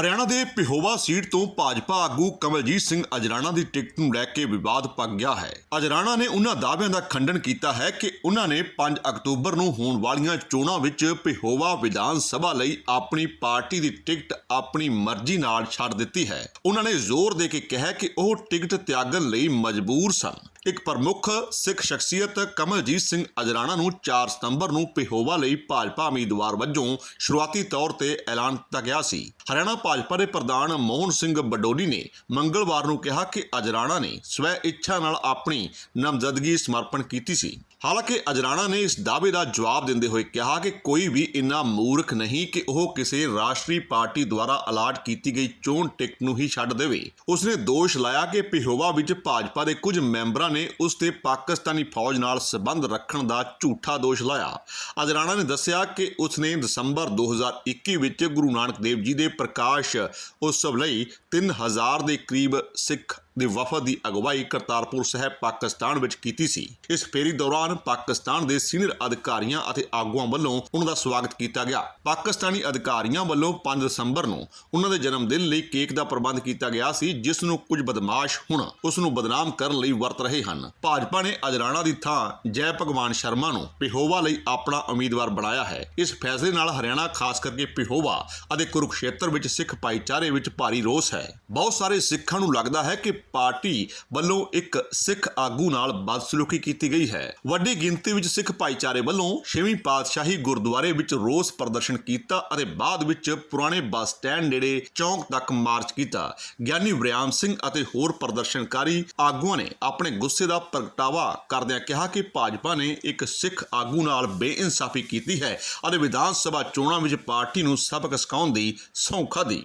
ਹਰਿਆਣਾ ਦੇ ਪਿਹੋਵਾ ਸੀਟ ਤੋਂ ਭਾਜਪਾ ਆਗੂ ਕਮਲਜੀਤ ਸਿੰਘ ਅਜਰਾਣਾ ਦੀ ਟਿਕਟ ਨੂੰ ਲੈ ਕੇ ਵਿਵਾਦ ਪੱਕ ਗਿਆ ਹੈ। ਅਜਰਾਣਾ ਨੇ ਉਹਨਾਂ ਦਾਅਵਿਆਂ ਦਾ ਖੰਡਨ ਕੀਤਾ ਹੈ ਕਿ ਉਹਨਾਂ ਨੇ 5 ਅਕਤੂਬਰ ਨੂੰ ਹੋਣ ਵਾਲੀਆਂ ਚੋਣਾਂ ਵਿੱਚ ਪਿਹੋਵਾ ਵਿਧਾਨ ਸਭਾ ਲਈ ਆਪਣੀ ਪਾਰਟੀ ਦੀ ਟਿਕਟ ਆਪਣੀ ਮਰਜ਼ੀ ਨਾਲ ਛੱਡ ਦਿੱਤੀ ਹੈ। ਉਹਨਾਂ ਨੇ ਜ਼ੋਰ ਦੇ ਕੇ ਕਿਹਾ ਕਿ ਉਹ ਟਿਕਟ ਤਿਆਗਣ ਲਈ ਮਜਬੂਰ ਸਨ। ਇੱਕ ਪ੍ਰਮੁੱਖ ਸਿੱਖ ਸ਼ਖਸੀਅਤ ਕਮਲਜੀਤ ਸਿੰਘ ਅਜਰਾਣਾ ਨੂੰ 4 ਸਤੰਬਰ ਨੂੰ ਪਿਹੋਵਾ ਲਈ ਭਾਜਪਾ ਉਮੀਦਵਾਰ ਵਜੋਂ ਸ਼ੁਰੂਆਤੀ ਤੌਰ ਤੇ ਐਲਾਨ ਕੀਤਾ ਗਿਆ ਸੀ। ਹਰਿਆਣਾ ਭਾਜਪਾ ਦੇ ਪ੍ਰਧਾਨ ਮੋਹਨ ਸਿੰਘ ਬਡੋਲੀ ਨੇ ਮੰਗਲਵਾਰ ਨੂੰ ਕਿਹਾ ਕਿ ਅਜਰਾਣਾ ਨੇ ਸਵੈ ਇੱਛਾ ਨਾਲ ਆਪਣੀ ਨਾਮਜ਼ਦਗੀ ਸਮਰਪਣ ਕੀਤੀ ਸੀ। ਹਾਲਾਂਕਿ ਅਜਰਾਣਾ ਨੇ ਇਸ ਦਾਅਵੇ ਦਾ ਜਵਾਬ ਦਿੰਦੇ ਹੋਏ ਕਿਹਾ ਕਿ ਕੋਈ ਵੀ ਇੰਨਾ ਮੂਰਖ ਨਹੀਂ ਕਿ ਉਹ ਕਿਸੇ ਰਾਸ਼ਟਰੀ ਪਾਰਟੀ ਦੁਆਰਾ ਅਲਾਟ ਕੀਤੀ ਗਈ ਚੋਣ ਟਿਕਟ ਨੂੰ ਹੀ ਛੱਡ ਦੇਵੇ। ਉਸਨੇ ਦੋਸ਼ ਲਾਇਆ ਕਿ ਪਿਹੋਵਾ ਵਿੱਚ ਭਾਜਪਾ ਦੇ ਕੁਝ ਮੈਂਬਰਾਂ ਨੇ ਉਸ ਤੇ ਪਾਕਿਸਤਾਨੀ ਫੌਜ ਨਾਲ ਸੰਬੰਧ ਰੱਖਣ ਦਾ ਝੂਠਾ ਦੋਸ਼ ਲਾਇਆ। ਅਜਰਾਣਾ ਨੇ ਦੱਸਿਆ ਕਿ ਉਸਨੇ ਦਸੰਬਰ 2021 ਵਿੱਚ ਗੁਰੂ ਨਾਨਕ ਦੇਵ ਜੀ ਦੇ ਪ੍ਰਕਾਸ਼ ਉਤਸਵ ਲਈ 3000 ਦੇ ਕਰੀਬ ਸਿੱਖ ਦੇ ਵਫਦ ਦੀ ਅਗਵਾਈ ਕਰਤਾਰਪੁਰ ਸਾਹਿਬ ਪਾਕਿਸਤਾਨ ਵਿੱਚ ਕੀਤੀ ਸੀ। ਇਸ ਫੇਰੀ ਦੌਰਾਨ ਪਾਕਿਸਤਾਨ ਦੇ ਸੀਨੀਅਰ ਅਧਿਕਾਰੀਆਂ ਅਤੇ ਆਗੂਆਂ ਵੱਲੋਂ ਉਹਨਾਂ ਦਾ ਸਵਾਗਤ ਕੀਤਾ ਗਿਆ। ਪਾਕਿਸਤਾਨੀ ਅਧਿਕਾਰੀਆਂ ਵੱਲੋਂ 5 ਦਸੰਬਰ ਨੂੰ ਉਹਨਾਂ ਦੇ ਜਨਮ ਦਿਨ ਲਈ ਕੇਕ ਦਾ ਪ੍ਰਬੰਧ ਕੀਤਾ ਗਿਆ ਸੀ, ਜਿਸ ਨੂੰ ਕੁਝ ਬਦਮਾਸ਼ ਹੁਣ ਉਸ ਨੂੰ ਬਦਨਾਮ ਕਰਨ ਲਈ ਵਰਤ ਰਹੇ ਹਨ। ਭਾਜਪਾ ਨੇ ਅਜਰਾਣਾ ਦੀ ਥਾਂ ਜੈ ਭਗਵਾਨ ਸ਼ਰਮਾ ਨੂੰ ਪਿਹੋਵਾ ਲਈ ਆਪਣਾ ਉਮੀਦਵਾਰ ਬਣਾਇਆ ਹੈ। ਇਸ ਫੈਸਲੇ ਨਾਲ ਹਰਿਆਣਾ, ਖਾਸ ਕਰਕੇ ਪਿਹੋਵਾ ਅਤੇ ਕੁਰੂਕਸ਼ੇਤਰ ਵਿੱਚ ਸਿੱਖ ਭਾਈਚਾਰੇ ਵਿੱਚ ਭਾਰੀ ਰੋਸ ਹੈ। ਬਹੁਤ ਸਾਰੇ ਸਿੱਖਾਂ ਨੂੰ ਲੱਗਦਾ ਹੈ ਕਿ ਪਾਰਟੀ ਵੱਲੋਂ ਇੱਕ ਸਿੱਖ ਆਗੂ ਨਾਲ ਬਦਸਲੂਕੀ ਕੀਤੀ ਗਈ ਹੈ। ਵੱਡੀ ਗਿਣਤੀ ਵਿੱਚ ਸਿੱਖ ਭਾਈਚਾਰੇ ਵੱਲੋਂ ਛੇਵੀਂ ਪਾਤਸ਼ਾਹੀ ਗੁਰਦੁਆਰੇ ਵਿੱਚ ਰੋਸ ਪ੍ਰਦਰਸ਼ਨ ਕੀਤਾ ਅਤੇ ਬਾਅਦ ਵਿੱਚ ਪੁਰਾਣੇ ਬੱਸ ਸਟੈਂਡ ਨੇੜੇ ਚੌਂਕ ਤੱਕ ਮਾਰਚ ਕੀਤਾ। ਗਿਆਨੀ ਵਰਿਆਮ ਸਿੰਘ ਅਤੇ ਹੋਰ ਪ੍ਰਦਰਸ਼ਨਕਾਰੀ ਆਗੂਆਂ ਨੇ ਆਪਣੇ ਗੁੱਸੇ ਦਾ ਪ੍ਰਗਟਾਵਾ ਕਰਦਿਆਂ ਕਿਹਾ ਕਿ ਭਾਜਪਾ ਨੇ ਇੱਕ ਸਿੱਖ ਆਗੂ ਨਾਲ ਬੇਇਨਸਾਫੀ ਕੀਤੀ ਹੈ ਅਤੇ ਵਿਧਾਨ ਸਭਾ ਚੋਣਾਂ ਵਿੱਚ ਪਾਰਟੀ ਨੂੰ ਸਬਕ ਸਿਖਾਉਣ ਦੀ ਸਹੁੰ ਖਾਧੀ